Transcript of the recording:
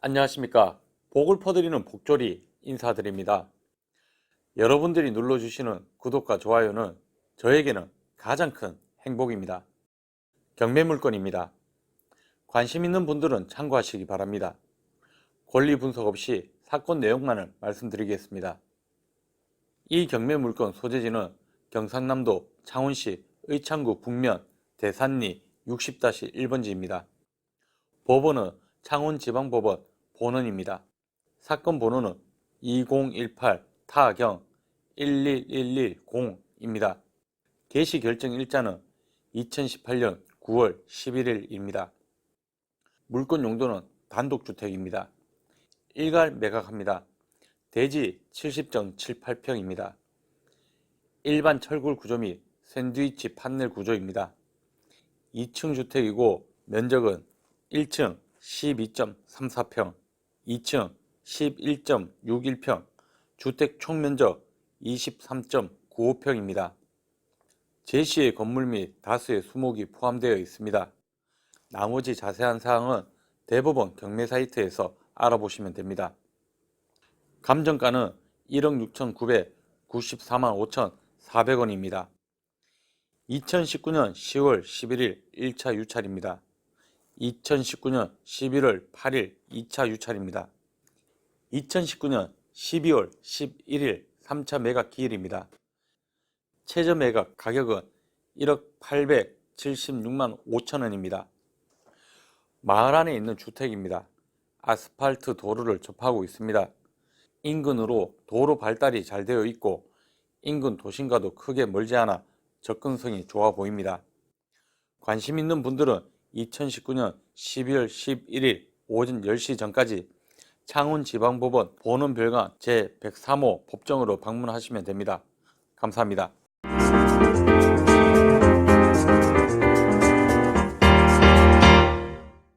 안녕하십니까. 복을 퍼드리는 복조리 인사드립니다. 여러분들이 눌러주시는 구독과 좋아요는 저에게는 가장 큰 행복입니다. 경매 물건입니다. 관심 있는 분들은 참고하시기 바랍니다. 권리 분석 없이 사건 내용만을 말씀드리겠습니다. 이 경매 물건 소재지는 경상남도 창원시 의창구 북면 대산리 60-1번지입니다. 법원은 창원지방법원 본원입니다. 사건 번호는 2018 타경 11110입니다. 개시 결정 일자는 2018년 9월 11일입니다. 물건 용도는 단독주택입니다. 일괄 매각합니다. 대지 70.78평입니다. 일반 철골 구조 및 샌드위치 판넬 구조입니다. 2층 주택이고 면적은 1층 12.34평, 2층 11.61평, 주택 총면적 23.95평입니다. 제시의 건물 및 다수의 수목이 포함되어 있습니다. 나머지 자세한 사항은 대법원 경매 사이트에서 알아보시면 됩니다. 감정가는 1억 6,994만 5,400원입니다. 2019년 10월 11일 1차 유찰입니다. 2019년 11월 8일 2차 유찰입니다. 2019년 12월 11일 3차 매각 기일입니다. 최저 매각 가격은 1억 876만 5천 원입니다. 마을 안에 있는 주택입니다. 아스팔트 도로를 접하고 있습니다. 인근으로 도로 발달이 잘 되어 있고 인근 도심과도 크게 멀지 않아 접근성이 좋아 보입니다. 관심 있는 분들은 2019년 12월 11일 오전 10시 전까지 창원지방법원 보는별관 제103호 법정으로 방문하시면 됩니다. 감사합니다.